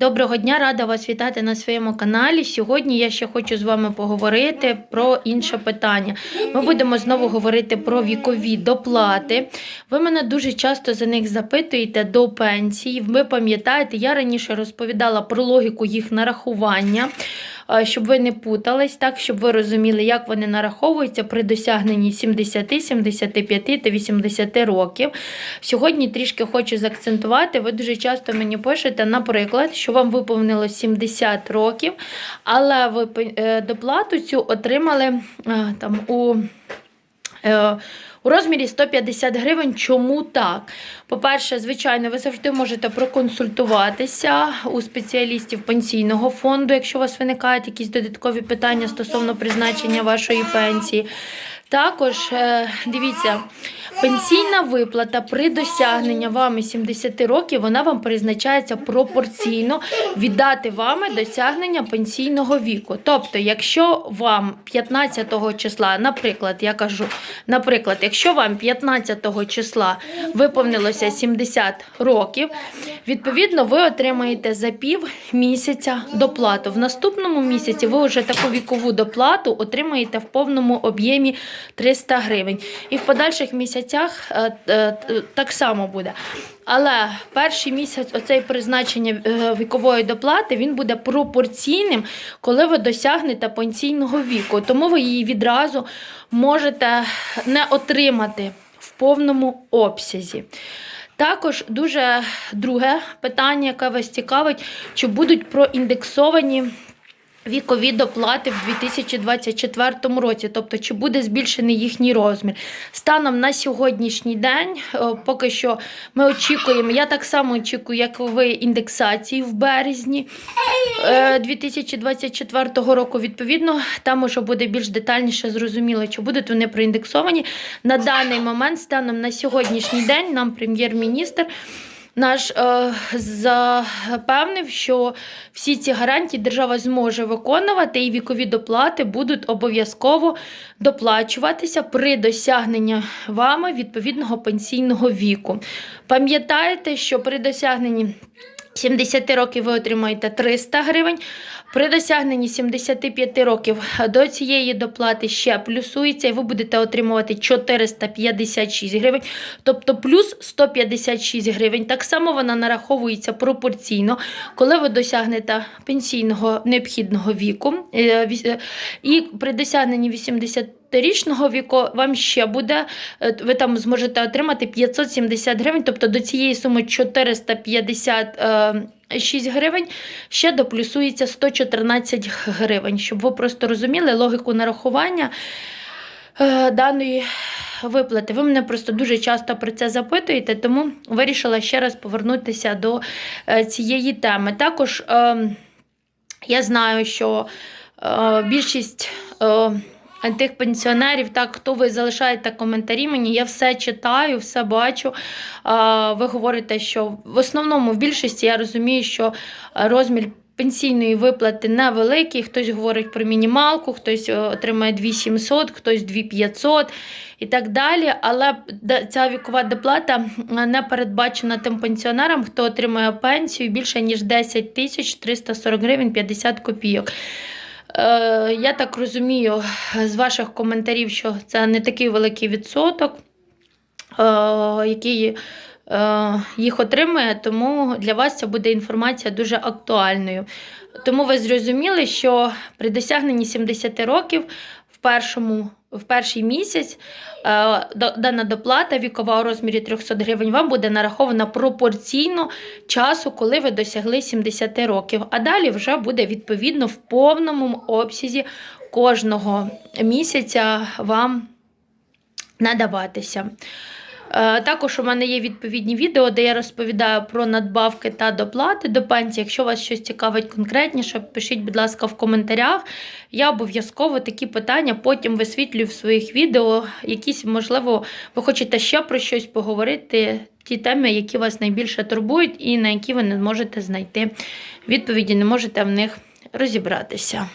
Доброго дня, рада вас вітати на своєму каналі. Сьогодні я ще хочу з вами поговорити про інше питання. Ми будемо знову говорити про вікові доплати. Ви мене дуже часто за них запитуєте до пенсії. Ви пам'ятаєте, я раніше розповідала про логіку їх нарахування. Е, Щоб ви не путались, так щоб ви розуміли, як вони нараховуються при досягненні 70, 75 та 80 років. Сьогодні трішки хочу заакцентувати. Ви дуже часто мені пишете, наприклад, що вам виповнилось 70 років, але ви е, доплату цю отримали е, там у. Е, У розмірі 150 гривень. Чому так? По-перше, звичайно, ви завжди можете проконсультуватися у спеціалістів пенсійного фонду, якщо у вас виникають якісь додаткові питання стосовно призначення вашої пенсії. Також е, дивіться, пенсійна виплата при досягненні вами 70 років, вона вам призначається пропорційно віддати вами досягнення пенсійного віку. Тобто, якщо вам 15 числа, наприклад, я кажу, наприклад, якщо вам 15 числа виповнилося 70 років, відповідно, ви отримаєте за пів місяця доплату. В наступному місяці ви вже таку вікову доплату отримаєте в повному об'ємі 300 гривень. І в подальших місяцях е, е, так само буде. Але перший місяць оцей призначення е, вікової доплати він буде пропорційним, коли ви досягнете пенсійного віку. Тому ви її відразу можете не отримати в повному обсязі. Також дуже друге питання, яке вас цікавить, чи будуть проіндексовані вікові доплати в 2024 році, тобто чи буде збільшений їхній розмір. Станом на сьогоднішній день, е, поки що ми очікуємо, я так само очікую, як ви індексації в березні е, 2024 року. Відповідно, там уже буде більш детальніше зрозуміло, чи будуть вони проіндексовані. На даний момент, станом на сьогоднішній день, нам прем'єр-міністр. Наш е, запевнив, що всі ці гарантії держава зможе виконувати, і вікові доплати будуть обов'язково доплачуватися при досягненні вами відповідного пенсійного віку. Пам'ятаєте, що при досягненні 70 років ви отримаєте 300 гривень. При досягненні 75 років до цієї доплати ще плюсується, і ви будете отримувати 456 гривень, тобто плюс 156 гривень. Так само вона нараховується пропорційно, коли ви досягнете пенсійного необхідного віку. Е, І при досягненні 80 річного віку вам ще буде, е, ви там зможете отримати 570 гривень, тобто до цієї суми 456 гривень ще доплюсується 114 гривень, щоб ви просто розуміли логіку нарахування е, даної виплати. Ви мене просто дуже часто про це запитуєте, тому вирішила ще раз повернутися до е, цієї теми. Також е, я знаю, що більшість. Тих пенсіонерів, так хто ви залишаєте коментарі мені, я все читаю, все бачу. Ви говорите, що в основному в більшості я розумію, що розмір пенсійної виплати невеликий. Хтось говорить про мінімалку, хтось е, отримає 2700, хтось 2500 і так далі. Але ця вікова доплата не передбачена тим пенсіонерам, хто отримує пенсію більше ніж 10 тисяч 340 гривень 50 копійок. Е, я так розумію з ваших коментарів, що це не такий великий відсоток, е, який е, їх отримує, тому для вас це буде інформація дуже актуальною. Тому ви зрозуміли, що при досягненні 70 років першому в перший місяць е, дана доплата вікова у розмірі 300 гривень вам буде нарахована пропорційно часу, коли ви досягли 70 років. А далі вже буде відповідно в повному обсязі кожного місяця вам надаватися. Е, Також у мене є відповідні відео, де я розповідаю про надбавки та доплати до пенсії. Якщо вас щось цікавить конкретніше, пишіть, будь ласка, в коментарях. Я обов'язково такі питання потім висвітлюю в своїх відео. Якісь, можливо, ви хочете ще про щось поговорити, ті теми, які вас найбільше турбують, і на які ви не можете знайти відповіді, не можете в них розібратися.